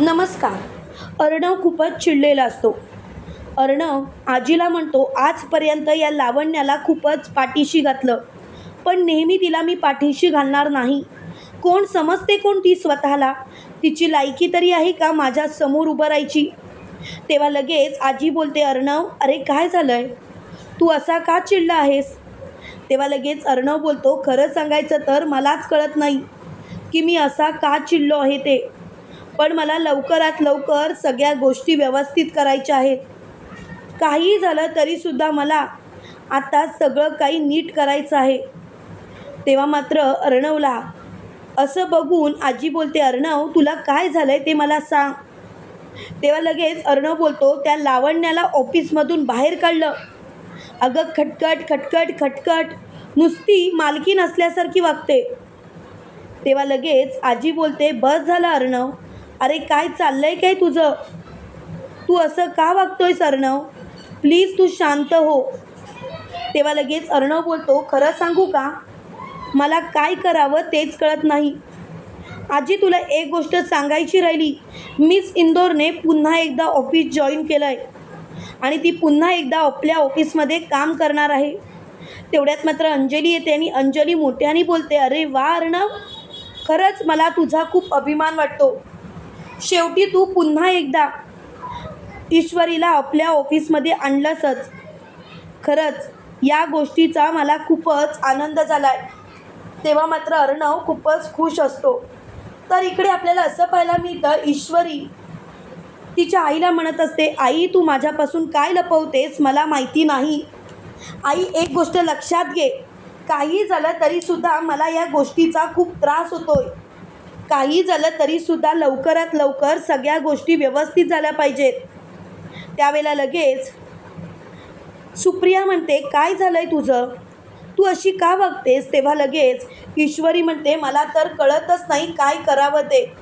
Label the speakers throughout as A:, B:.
A: नमस्कार. अर्णव खूपच चिडलेला असतो. अर्णव आजीला म्हणतो आजपर्यंत या लावण्याला खूपच पाठीशी घातलं. पण नेहमी तिला मी पाठीशी घालणार नाही. कोण समजते कोण ती स्वतःला? तिची लायकी तरी आहे का माझ्यासमोर उभं राहायची? तेव्हा लगेच आजी बोलते अर्णव अरे काय झालंय? तू असा का चिडला आहेस? तेव्हा लगेच अर्णव बोलतो खरं सांगायचं तर मलाच कळत नाही की मी असा का चिडलो आहे ते. पण मला लवकरात लवकर सगळ्या गोष्टी व्यवस्थित करायच्या आहेत. काही झालं तरीसुद्धा मला आता सगळं काही नीट करायचं आहे. तेव्हा मात्र अर्णवला असं बघून आजी बोलते अर्णव तुला काय झालं आहे ते मला सांग. तेव्हा लगेच अर्णव बोलतो त्या लावण्याला ऑफिसमधून बाहेर काढलं. अगं खटखट खटखट खटखट नुसती मालकी नसल्यासारखी वागते. तेव्हा लगेच आजी बोलते बस झालं अर्णव. अरे काय चाललंय काय तुझं? तू असं का वागतोय अर्णव? प्लीज तू शांत हो. तेव्हा लगेच अर्णव बोलतो खरं सांगू का? मला काय करावं तेच कळत नाही. आजी तुला एक गोष्ट सांगायची राहिली. मिस इंदोरने पुन्हा एकदा ऑफिस जॉईन केलं आहे आणि ती पुन्हा एकदा आपल्या ऑफिसमध्ये काम करणार आहे. तेवढ्यात मात्र अंजली येते आणि अंजली मोठ्याने बोलते अरे वा अर्णव! खरंच मला तुझा खूप अभिमान वाटतो. शेवटी तू पुन्हा एकदा ईश्वरीला आपल्या ऑफिसमध्ये आणलंसच. खरंच या गोष्टीचा मला खूपच आनंद झाला आहे तेव्हा मात्र अर्णव खूपच खुश असतो. तर इकडे आपल्याला असं पाहायला मिळतं ईश्वरी तिच्या आईला म्हणत असते आई तू माझ्यापासून काय लपवतेस मला माहिती नाही. आई एक गोष्ट लक्षात घे. काही झालं तरीसुद्धा मला या गोष्टीचा खूप त्रास होतोय. काही झालं तरीसुद्धा लवकरात लवकर सगळ्या गोष्टी व्यवस्थित झाल्या पाहिजेत. त्यावेळेला लगेच सुप्रिया म्हणते काय झालंय तुझं? तू अशी का वागतेस? तेव्हा लगेच ईश्वरी म्हणते मला तर कळतच नाही काय करावं ते.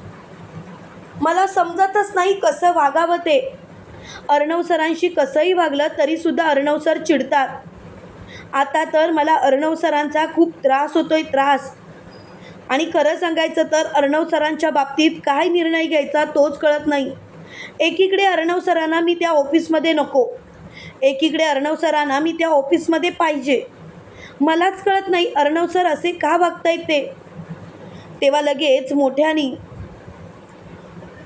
A: मला समजतच नाही कसं वागावं ते. अर्णव सरांशी कसंही वागलं तरीसुद्धा अर्णव सर चिडतात. आता तर मला अर्णव सरांचा खूप त्रास होतोय त्रास. आणि खरं सांगायचं तर अर्णव सरांच्या बाबतीत काय निर्णय घ्यायचा तोच कळत नाही. एकीकडे अर्णव सरांना मी त्या ऑफिसमध्ये नको. एकीकडे अर्णव सरांना मी त्या ऑफिसमध्ये पाहिजे. मलाच कळत नाही अर्णव सर असे का वागतायत ते. तेव्हा लगेच मोठ्यानी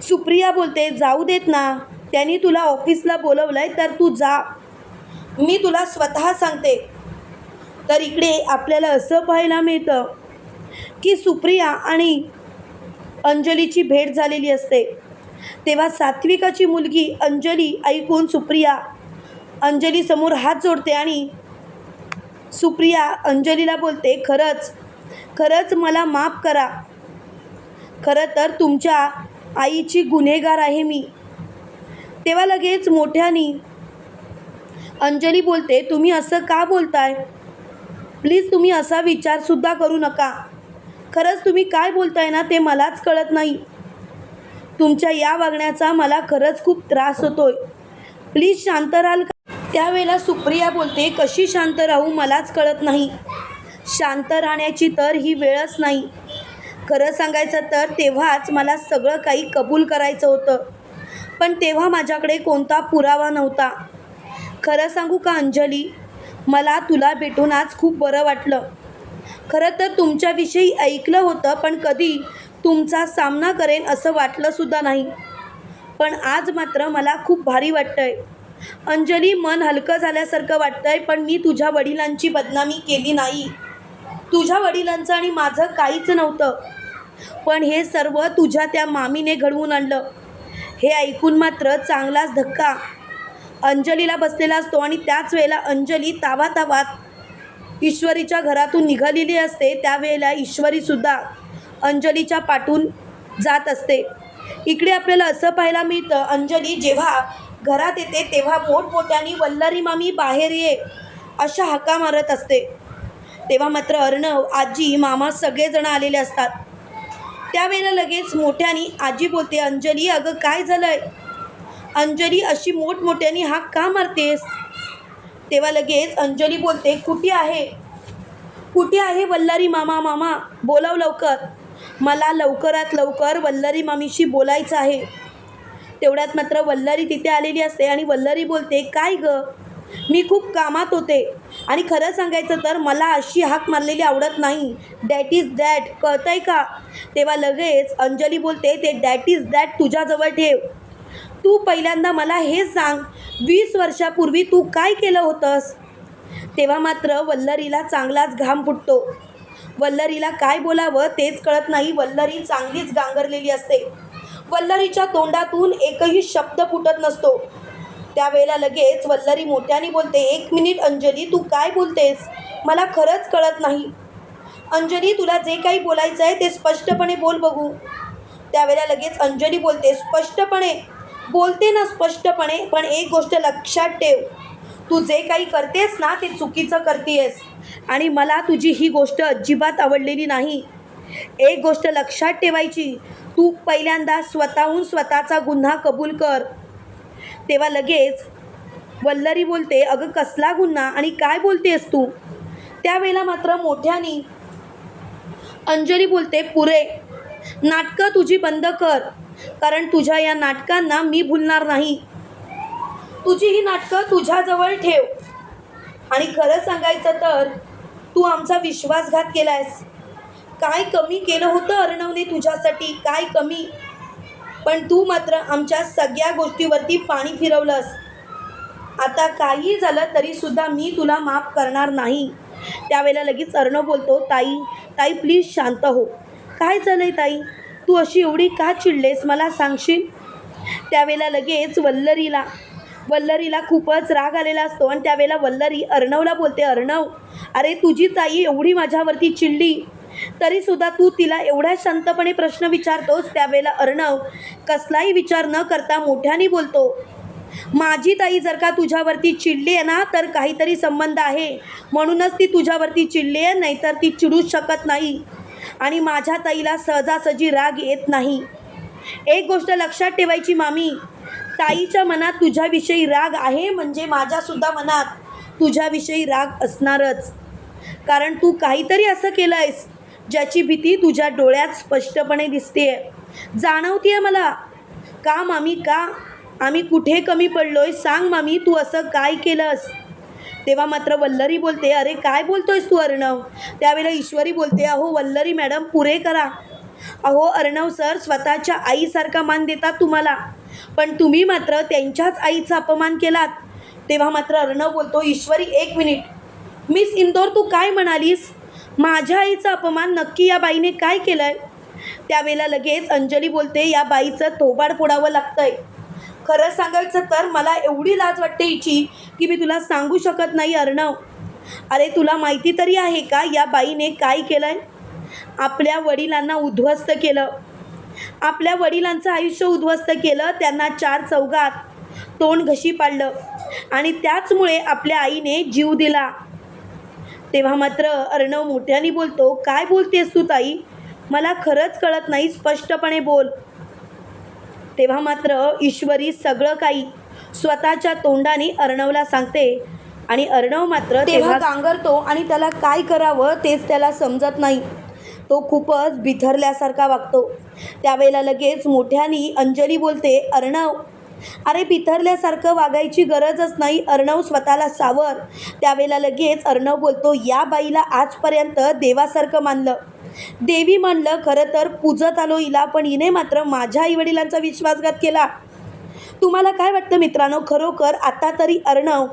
A: सुप्रिया बोलते जाऊ देत ना. त्यांनी तुला ऑफिसला बोलवलं आहे तर तू जा. मी तुला स्वतः सांगते. तर इकडे आपल्याला असं पाहायला मिळतं. की सुप्रिया आणि अंजलीची भेट झालेली असते. तेव्हा सात्विकाची मुलगी अंजली ऐकून सुप्रिया अंजलीसमोर हात जोडते आणि सुप्रिया अंजलीला बोलते खरंच खरंच मला माफ करा. खरं तर तुमच्या आईची गुन्हेगार आहे मी. तेव्हा लगेच मोठ्यानी अंजली बोलते तुम्ही असं का बोलताय? प्लीज तुम्ही असा विचारसुद्धा करू नका. खरंच तुम्ही काय बोलताय ना ते मलाच कळत नाही. तुमच्या या वागण्याचा मला खरंच खूप त्रास होतोय. प्लीज शांत राहाल का? त्यावेळेला सुप्रिया बोलते कशी शांत राहू मलाच कळत नाही. शांत राहण्याची तर ही वेळच नाही. खरं सांगायचं तर तेव्हाच मला सगळं काही कबूल करायचं होतं. पण तेव्हा माझ्याकडे कोणता पुरावा नव्हता. खरं सांगू का अंजली? मला तुला भेटून आज खूप बरं वाटलं. खरं तर तुमच्याविषयी ऐकलं होतं पण कधी तुमचा सामना करेन असं वाटलंसुद्धा नाही. पण आज मात्र मला खूप भारी वाटतं आहे अंजली मन हलकं झाल्यासारखं वाटतंय पण मी तुझ्या वडिलांची बदनामी केली नाही. तुझ्या वडिलांचं आणि माझं काहीच नव्हतं. पण हे सर्व तुझ्या त्या मामीने घडवून आणलं. हे ऐकून मात्र चांगलाच धक्का. अंजलीला बसलेला असतो आणि त्याच वेळेला अंजली तावा तावात ईश्वरीच्या घरातून निघालेली असते त्यावेळेला ईश्वरीसुद्धा अंजलीच्या पाठून जात असते. इकडे आपल्याला असं पाहायला मिळतं अंजली जेव्हा घरात येते तेव्हा मोठमोठ्याने वल्लारी मामी बाहेर ये अशा हाका मारत असते. तेव्हा मात्र अर्णव आजी मामा सगळेजण आलेले असतात. त्यावेळेला लगेच मोठ्याने आजी बोलते अंजली अगं काय झालंय? अंजली अशी मोठमोठ्याने हाक का मारतेस? तेव्हा लगेच अंजली बोलते कुठे आहे? कुठे आहे वल्लारी मामा मामा? बोलाव लवकर. मला लवकरात लवकर वल्लारी मामीशी बोलायचं आहे. तेवढ्यात मात्र वल्लरी तिथे आलेली असते आणि वल्लरी बोलते काय ग? मी खूप कामात होते. आणि खरं सांगायचं तर मला अशी हाक मारलेली आवडत नाही. डॅट इज दॅट कळतंय का? तेव्हा लगेच अंजली बोलते ते डॅट इज दॅट तुझ्याजवळ ठेव. तू पहिल्यांदा मला हे सांग वीस वर्षापूर्वी तू काय केलं होतंस? तेव्हा मात्र वल्लरीला चांगलाच घाम फुटतो. वल्लरीला काय बोलावं तेच कळत नाही वल्लरी चांगलीच गांगरलेली असते. वल्लरीच्या तोंडातून एकही शब्द फुटत नसतो. त्यावेळेला लगेच वल्लरी मोठ्याने बोलते एक मिनिट अंजली तू काय बोलतेस? मला खरंच कळत नाही. अंजली तुला जे काही बोलायचं आहे ते स्पष्टपणे बोल बघू. त्यावेळेला लगेच अंजली बोलते स्पष्टपणे बोलते ना स्पष्टपणे पण एक गोष्ट लक्षात ठेव. तू जे काही करतेस ना ते चुकीचं करतेस. आणि मला तुझी ही गोष्ट अजिबात आवडलेली नाही. एक गोष्ट लक्षात ठेवायची. तू पहिल्यांदा स्वतःहून स्वतःचा गुन्हा कबूल कर. तेव्हा लगेच वल्लरी बोलते अगं कसला गुन्हा आणि काय बोलतेस तू? त्यावेळेला मात्र मोठ्यानी अंजली बोलते पुरे नाटकं तुझी बंद कर. कारण तुझ्या या नाटकांना मी भुलणार नाही. तुझी ही नाटकं तुझ्याजवळ ठेव. आणि खरं सांगायचं तर तू आमचा विश्वासघात केलायस. काय कमी केलं होतं अर्णवने तुझ्यासाठी? काय कमी? पण तू मात्र आमच्या सगळ्या गोष्टीवरती पाणी फिरवलंस. आता काही झालं तरीसुद्धा मी तुला माफ करणार नाही. त्यावेळेला लगेच अर्णव बोलतो ताई ताई प्लीज शांत हो. काय झालं आहे ताई? तू अशी एवढी का चिडलेस? मला सांगशील? त्यावेळेला लगेच वल्लरीला वल्लरीला खूपच राग आलेला असतो आणि त्यावेळेला वल्लरी अर्णवला बोलते अर्णव अरे तुझी ताई एवढी माझ्यावरती चिडली. तरीसुद्धा तू तिला एवढ्या शांतपणे प्रश्न विचारतोस. त्यावेळेला अर्णव कसलाही विचार न करता मोठ्याने बोलतो माझी ताई जर का तुझ्यावरती चिडली आहे ना तर काहीतरी संबंध आहे. म्हणूनच ती तुझ्यावरती चिडली आहे नाहीतर ती चिडूच शकत नाही. आणि माझ्या ताईला सहजासहजी राग येत नाही. एक गोष्ट लक्षात ठेवायची मामी. ताईच्या मनात तुझ्याविषयी राग आहे म्हणजे माझ्यासुद्धा मनात तुझ्याविषयी राग असणारच. कारण तू काहीतरी असं केलं आहेस ज्याची भीती तुझ्या डोळ्यात स्पष्टपणे दिसते जाणवतीये मला? का मामी का? आम्ही कुठे कमी पडलोय? सांग मामी तू असं काय केलंस? तेव्हा मात्र वल्लरी बोलते अरे काय बोलतोयस तू अर्णव? त्यावेळेला ईश्वरी बोलते अहो वल्लरी मॅडम पुरे करा. अहो अर्णव सर स्वतःच्या आईसारखा मान देतात तुम्हाला पण तुम्ही मात्र त्यांच्याच आईचा अपमान केलात. तेव्हा मात्र अर्णव बोलतो ईश्वरी एक मिनिट. मिस इंदोर तू काय म्हणालीस? माझ्या आईचा अपमान नक्की या बाईने काय केलं आहे त्यावेळेला लगेच अंजली बोलते या बाईचं थोबाड फोडावं लागतंय. खरं सांगायचं तर मला एवढी लाज वाटते हिची की मी तुला सांगू शकत नाही अर्णव. अरे तुला माहिती तरी आहे का या बाईने काय केलं आहे आपल्या वडिलांना उद्ध्वस्त केलं. आपल्या वडिलांचं आयुष्य उद्ध्वस्त केलं त्यांना चार चौघात तोंड घशी पाडलं आणि त्याचमुळे आपल्या आईने जीव दिला. तेव्हा मात्र अर्णव मोठ्याने बोलतो काय बोलतेस तू ताई? मला खरंच कळत नाही स्पष्टपणे बोल. तेव्हा मात्र ईश्वरी सगळं काही स्वतःच्या तोंडाने अर्णवला सांगते. आणि अर्णव मात्र तेव्हा गांगरतो आणि त्याला काय करावं तेच त्याला समजत नाही. तो खूपच बिथरल्यासारखा वागतो. त्यावेळेला लगेच मोठ्याने अंजली बोलते अर्णव अरे बिथरल्यासारखं वागायची गरजच नाही अर्णव स्वतःला सावर. त्यावेळेला लगेच अर्णव बोलतो या बाईला आजपर्यंत देवासारखं मानलं. देवी म्हणलं खरं तर पूजत आलो हिला पण हिने मात्र माझ्या आईवडिलांचा विश्वासघात केला. तुम्हाला काय वाटतं मित्रांनो? खरोखर आता तरी अर्णव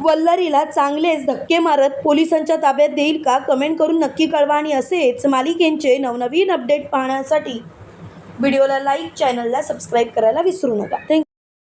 A: वल्लरीला चांगलेच धक्के मारत पोलिसांच्या ताब्यात देईल का? कमेंट करून नक्की कळवा आणि असेच मालिकेंचे नवनवीन अपडेट पाहण्यासाठी व्हिडिओला लाईक चॅनलला सबस्क्राईब करायला विसरू नका. थँक्यू